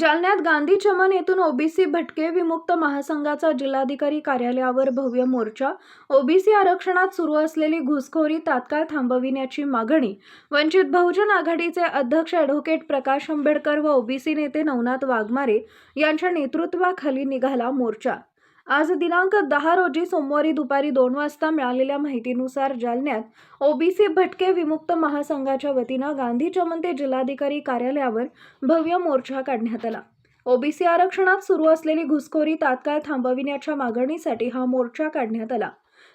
जालन्यात गांधी चमन येथून ओबीसी भटके विमुक्त महासंघाचा जिल्हाधिकारी कार्यालयावर भव्य मोर्चा. ओबीसी आरक्षणात सुरू असलेली घुसखोरी तात्काळ थांबविण्याची मागणी. वंचित बहुजन आघाडीचे अध्यक्ष ॲडव्होकेट प्रकाश आंबेडकर व ओबीसी नेते नवनाथ वाघमारे यांच्या नेतृत्वाखाली निघाला मोर्चा. आज दिनांक दहा रोजी सोमवारी दुपारी दोन वाजता मिळालेल्या माहितीनुसार जालन्यात ओबीसी भटके विमुक्त महासंघाच्या वतीनं गांधी चमन जिल्हाधिकारी कार्यालयावर भव्य मोर्चा काढण्यात आला. ओबीसी आरक्षणात सुरू असलेली घुसखोरी तात्काळ थांबविण्याच्या मागणीसाठी हा मोर्चा काढण्यात आला.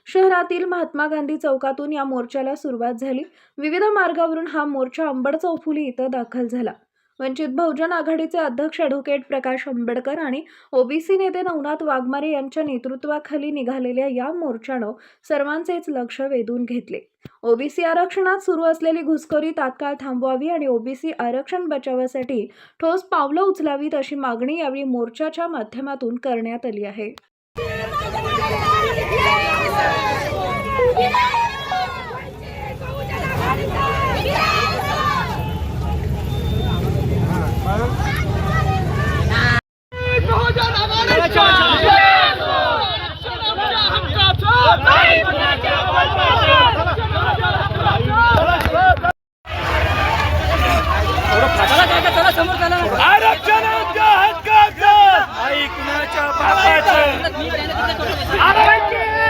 शहरातील महात्मा गांधी चौकातून या मोर्चाला सुरुवात झाली. विविध मार्गावरून हा मोर्चा अंबड चौफुली इथं दाखल झाला. वंचित बहुजन आघाडीचे अध्यक्ष ॲडव्होकेट प्रकाश आंबेडकर आणि ओबीसी नेते नवनाथ वाघमारे यांच्या नेतृत्वाखाली निघालेल्या या मोर्चानं सर्वांचेच लक्ष वेधून घेतले. ओबीसी आरक्षणात सुरू असलेली घुसखोरी तात्काळ थांबवावी आणि ओबीसी आरक्षण बचावासाठी ठोस पावलं उचलावीत अशी मागणी यावेळी मोर्चाच्या माध्यमातून करण्यात आली आहे. आरक्षणाचा हक्काचा. ऐकण्याच्या बाबाचा आरक्षण.